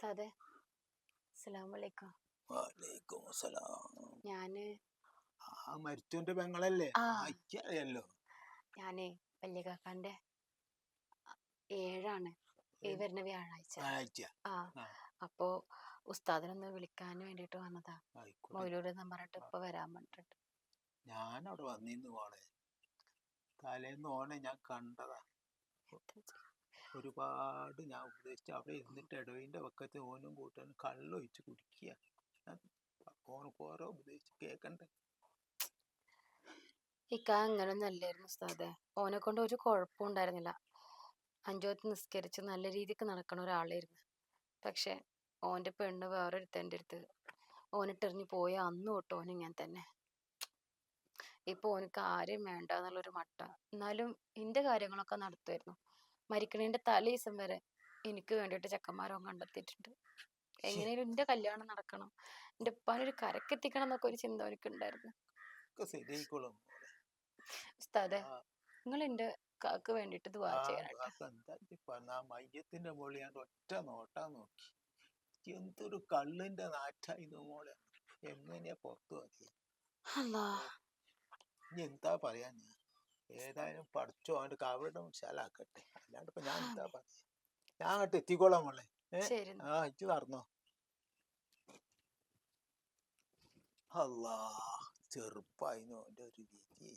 ഉസ്താദെ അസ്സലാമു അലൈക്കും. വലൈക്കും അസ്സലാം ഞാൻ ആ മരിച്ചോന്റെ പെങ്ങളല്ലേ? ആ. അയക്കറിയല്ലോ ഞാനേ വലിയ കാക്കാന്റെ ഏഴാണ്. ഈ വരുന്ന വ്യാഴാഴ്ച. ആ. അപ്പോ ഉസ്താദിനൊന്ന് വിളിക്കാൻ വേണ്ടിട്ട് വന്നതാ. നമ്പർ എന്ന് പറഞ്ഞിട്ട് ഇപ്പൊ വരാൻ പറഞ്ഞിട്ട് ഞാൻ അവിടെ വന്നിരുന്നു തലേന്ന് ഓനെ ഞാൻ കണ്ടതാ. ഒരുപാട് ഞാൻ ഉപദേശിച്ചു അവിടെ ഇരുന്നിട്ട് ഇടവിന്റെ പക്കത്ത് ഓനും കൂട്ടാനും കള്ളൊഴിച്ച് കുടിക്കുക ഓനക്ക് ഓരോ ഉപദേശിച്ച് കേൾക്കണ്ടേ ഇക്ക അങ്ങനെ നല്ലായിരുന്നു ഉസ്താദെ. ഓനെ കൊണ്ട് ഒരു കുഴപ്പവും ഉണ്ടായിരുന്നില്ല. അഞ്ചോത്ത് നിസ്കരിച്ച് നല്ല രീതിക്ക് നടക്കണ ഒരാളായിരുന്നു. പക്ഷെ ഓന്റെ പെണ്ണ് വേറൊരുത്തന്റെ അടുത്ത് ഓനിട്ടെറിഞ്ഞ് പോയ അന്ന് തൊട്ട് ഓൻ ഇങ്ങനെ തന്നെ. ഇപ്പൊ ഓനക്ക് ആരെയും വേണ്ട എന്നുള്ളൊരു മട്ട. എന്നാലും എന്റെ കാര്യങ്ങളൊക്കെ നടത്തുമായിരുന്നു മരിക്കണേന്റെ തലേ ദിവസം വരെ എനിക്ക് വേണ്ടിയിട്ട് ചെക്കന്മാരോ കണ്ടെത്തിയിട്ടുണ്ട്. എങ്ങനെയാലും എന്റെ കല്യാണം നടക്കണം. എന്റെ ഉപ്പാനൊരു കരക്കെത്തിക്കണം എന്നൊക്കെ ഒരു ചിന്ത എനിക്ക് ഉണ്ടായിരുന്നു. മോളെ. ഉസ്താദെ നിങ്ങൾ എന്റെ കാക്ക് വേണ്ടിട്ട് ദുവാ മയ്യത്തിന്റെ മുകളിൽ ഞാൻ ഒറ്റ നോട്ടാ നോക്കി. എന്തൊരു കള്ളിന്റെ നാറ്റായിരുന്നു മോളെ. എങ്ങനെയാ പുറത്തു എന്താ പറയാ ഞാൻ ഏതായാലും പഠിച്ചോ അവന്റെ കവിടം വിശാലാക്കട്ടെ അല്ലാണ്ട് ഇപ്പൊ ഞാൻ എന്താ പറയാ ഞാൻ അങ്ങോട്ട് എത്തിക്കോളാം മോളെ. ആ ഇജ്ജ് നടന്നോ അല്ലാ ചെറുപ്പായിരുന്നു അവന്റെ ഒരു രീതി